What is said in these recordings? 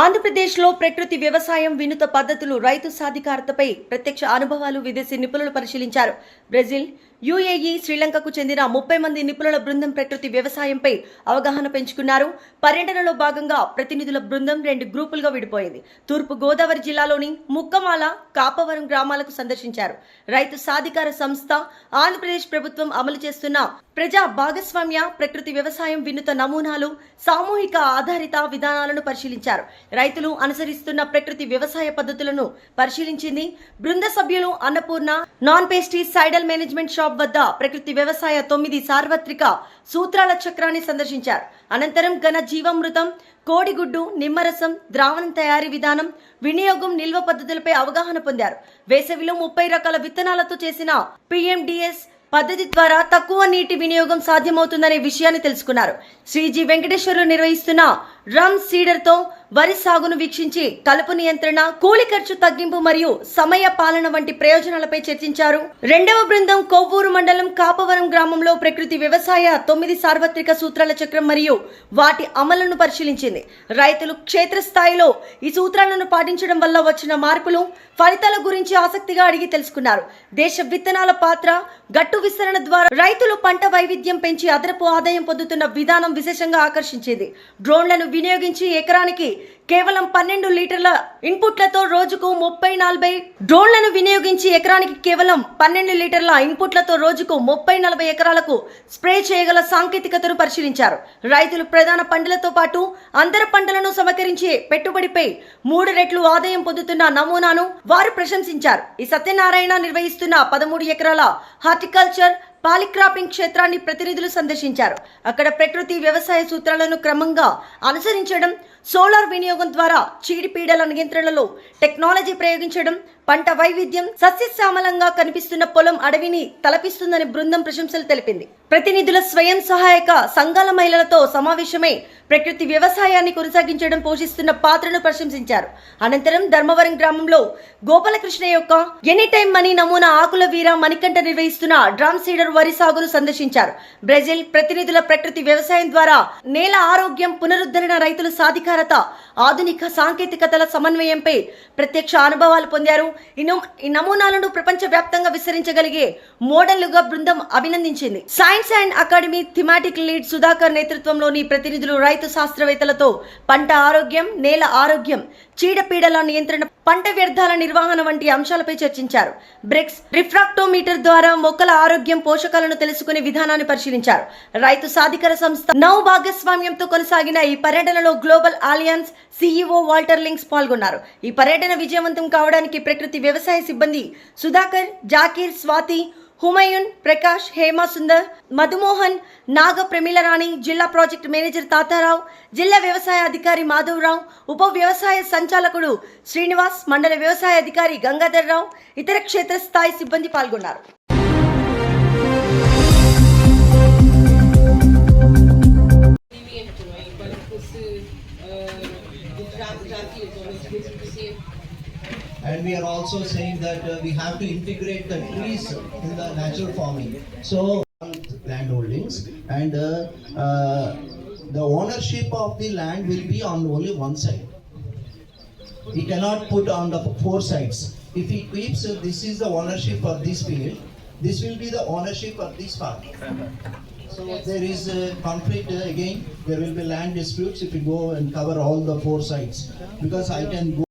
ఆంధ్రప్రదేశ్లో ప్రకృతి వ్యవసాయం వినూత పద్ధతులు రైతు సాధికారతపై ప్రత్యక్ష అనుభవాలు విదేశీ నిపుణులు పరిశీలించారు. బ్రెజిల్ యుఏఈ శ్రీలంకకు చెందిన ముప్పై మంది నిపుణుల బృందం ప్రకృతి వ్యవసాయంపై అవగాహన పెంచుకున్నారు. పర్యటనలో భాగంగా ప్రతినిధుల బృందం రెండు గ్రూపులుగా విడిపోయింది. తూర్పు గోదావరి జిల్లాలోని ముక్కమాల కాపవరం గ్రామాలకు సందర్శించారు. రైతు సాధికార సంస్థ ఆంధ్రప్రదేశ్ ప్రభుత్వం అమలు చేస్తున్న ప్రజా భాగస్వామ్య ప్రకృతి వ్యవసాయం వినూత నమూనాలు సామూహిక ఆధారిత విధానాలను పరిశీలించారు. రైతులు అనుసరిస్తున్న ప్రకృతి వ్యవసాయ పద్ధతులను పరిశీలించింది బృంద సభ్యులు Annapurna non pesticidal management shop వద్ద ప్రకృతి వ్యవసాయ తొమ్మిది సార్వత్రిక సూత్రాల చక్రాన్ని సందర్శించారు. అనంతరం ఘన జీవామృతం కోడిగుడ్డు నిమ్మరసం ద్రావణం తయారీ విధానం వినియోగం నిల్వ పద్ధతులపై అవగాహన పొందారు. వేసవిలో ముప్పై రకాల విత్తనాలతో చేసిన పిఎండిఎస్ పద్ధతి ద్వారా తక్కువ నీటి వినియోగం సాధ్యమవుతుందనే విషయాన్ని తెలుసుకున్నారు. శ్రీజీ వెంకటేశ్వర్లు నిర్వహిస్తున్న రమ్ సీడర్తో వరి సాగును వీక్షించి కలుపు నియంత్రణ కూలి ఖర్చు తగ్గింపు మరియు సమయ పాలన వంటి ప్రయోజనాలపై చర్చించారు. రెండవ బృందం కొవ్వూరు మండలం కాపవరం గ్రామంలో ప్రకృతి వ్యవసాయ తొమ్మిది సార్వత్రిక సూత్రాల చక్రం మరియు వాటి అమలును పరిశీలించింది. రైతులు క్షేత్రస్థాయిలో ఈ సూత్రాలను పాటించడం వల్ల వచ్చిన మార్పులు ఫలితాల గురించి ఆసక్తిగా అడిగి తెలుసుకున్నారు. దేశ విత్తనాల పాత్ర గట్టు విస్తరణ ద్వారా రైతులు పంట వైవిధ్యం పెంచి అదనపు ఆదాయం పొందుతున్న విధానం విశేషంగా ఆకర్షించింది. డ్రోన్లను వినియోగించి ఎకరానికి కేవలం పన్నెండు లీటర్ల ఇన్పుట్లతో రోజుకు ముప్పై నలభై డ్రోన్లను వినియోగించి ఎకరానికి కేవలం పన్నెండు లీటర్ల ఇన్పుట్లతో రోజుకు ముప్పై నలభై ఎకరాలకు స్ప్రే చేయగల సాంకేతికతను పరిశీలించారు. రైతులు ప్రధాన పంటలతో పాటు అంతర పంటలను సమకరించి పెట్టుబడిపై మూడు రెట్లు ఆదాయం పొందుతున్న నమూనాను వారు ప్రశంసించారు. ఈ సత్యనారాయణ నిర్వహిస్తున్న పదమూడు ఎకరాల హార్టికల్చర్ పాలిక్రాపింగ్ క్షేత్రాన్ని ప్రతినిధులు సందర్శించారు. అక్కడ ప్రకృతి వ్యవసాయ సూత్రాలను క్రమంగా అనుసరించడం సోలార్ వినియోగం ద్వారా చీడిపీడల నియంత్రణలో టెక్నాలజీ ప్రయోగించడం పంట వైవిధ్యం సస్యశ్యామలంగా కనిపిస్తున్న పొలం అడవిని తలపిస్తుందని బృందం ప్రశంసలు తెలిపింది. ప్రతినిధుల స్వయం సహాయక సంఘాల మహిళలతో సమావేశమై ప్రకృతి వ్యవసాయాన్ని కొనసాగించడం పోషిస్తున్న పాత్రను ప్రశంసించారు. అనంతరం ధర్మవరం గ్రామంలో గోపాలకృష్ణ యొక్క ఎనీ టైం మనీ నమూనా ఆకుల వీర మణికంఠ నిర్వహిస్తున్న డ్రామ్ సీడర్ వరి సాగును సందర్శించారు. బ్రెజిల్ ప్రతినిధుల ప్రకృతి వ్యవసాయం ద్వారా నేల ఆరోగ్యం పునరుద్ధరణ రైతుల సాధికారత ఆధునిక సాంకేతికతల సమన్వయంపై ప్రత్యక్ష అనుభవాలు పొందారు. ఈ నమూనాలను ప్రపంచవ్యాప్తంగా విస్తరించగలిగే మోడళ్ళుగా బృందం అభినందించింది. Science and academy thematic lead Sudhakar నేతృత్వంలోని ప్రతినిధులు రైతు శాస్త్రవేత్తలతో పంట ఆరోగ్యం నేల ఆరోగ్యం చీడపీడల నియంత్రణ పంట వ్యర్థాల నిర్వహణ వంటి అంశాలపై చర్చించారు. బ్రిక్స్ రిఫ్రాక్టోమీటర్ ద్వారా మొక్కల ఆరోగ్యం పోషకాలను తెలుసుకునే విధానాన్ని పరిశీలించారు. రైతు సాధికార సంస్థ నౌ భాగస్వామ్యంతో కొనసాగిన ఈ పర్యటనలో global alliance CEO Walter Links పాల్గొన్నారు. ఈ పర్యటన విజయవంతం కావడానికి ప్రకృతి వ్యవసాయ సిబ్బంది సుధాకర్ జాకీర్ స్వాతి హుమయూన్ ప్రకాష్ హేమా సుందర్ మధుమోహన్ నాగ ప్రమీలరాణి జిల్లా ప్రాజెక్ట్ మేనేజర్ తాతారావు జిల్లా వ్యవసాయ అధికారి మాధవరావు ఉప వ్యవసాయ సంచాలకుడు శ్రీనివాస్ మండల వ్యవసాయ అధికారి గంగాధర్రావు ఇతర క్షేత్రస్థాయి సిబ్బంది పాల్గొన్నారు. And we are also saying that uh, we have to integrate the trees in the natural farming. So land holdings and uh, uh, the ownership of the land will be on only one side. He cannot put on the four sides. If he keeps, uh, this is the ownership for this field, this will be the ownership of this farm. So there is a conflict uh, again, there will be land disputes if you go and cover all the four sides. Because I can go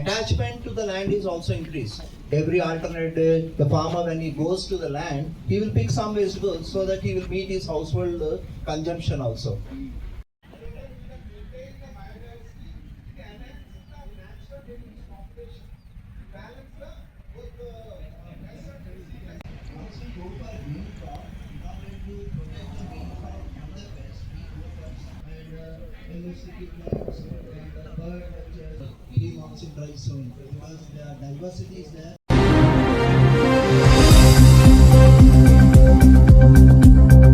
attachment to the land is also increased. Every alternate day, the farmer when he goes to the land, he will pick some vegetables so that he will meet his household uh, consumption also zone because the diversity is there.